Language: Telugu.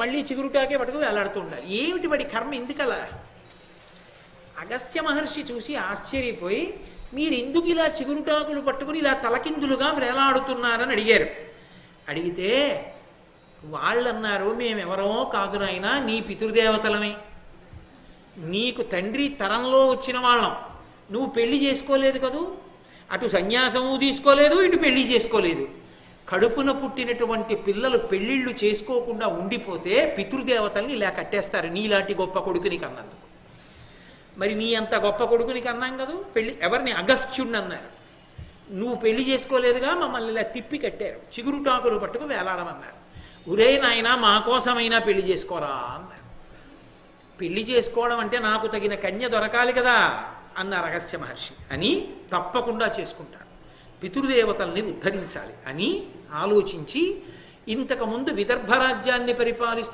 మళ్ళీ చిగురుటాకే పట్టుకు వేలాడుతూ ఉండాలి. ఏమిటి వాడి కర్మ ఎందుకలా అగస్త్య మహర్షి చూసి ఆశ్చర్యపోయి మీరు ఎందుకు ఇలా చిగురుటాకులు పట్టుకుని ఇలా తలకిందులుగా వేలాడుతున్నారని అడిగారు. అడిగితే వాళ్ళన్నారు మేమెవరో కాదు నాయనా నీ పితృదేవతలమే. నీకు తండ్రి తరంలో వచ్చిన వాళ్ళం. నువ్వు పెళ్ళి చేసుకోలేదు కదూ? అటు సన్యాసము తీసుకోలేదు ఇటు పెళ్ళి చేసుకోలేదు. కడుపున పుట్టినటువంటి పిల్లలు పెళ్ళిళ్ళు చేసుకోకుండా ఉండిపోతే పితృదేవతల్ని ఇలా కట్టేస్తారు. నీలాంటి గొప్ప కొడుకుని కన్నందుకు. మరి నీ అంత గొప్ప కొడుకుని కన్నాం కదా? పెళ్ళి ఎవరిని? అగస్త్యుణ్ణి అన్నారు. నువ్వు పెళ్ళి చేసుకోలేదుగా మమ్మల్ని ఇలా తిప్పి కట్టారు. చిగురుటాకులు పట్టుకు వేలాడమన్నారు. ఉరే నాయనా మా కోసమైనా పెళ్ళి చేసుకోరా అన్నారు. పెళ్ళి చేసుకోవడం అంటే నాకు తగిన కన్య దొరకాలి కదా అన్నారు అగస్త్య మహర్షి. అని తప్పకుండా చేసుకుంటాడు. పితృదేవతల్ని ఉద్ధరించాలి అని ఆలోచించి ఇంతకుముందు విదర్భ రాజ్యాన్ని పరిపాలిస్తూ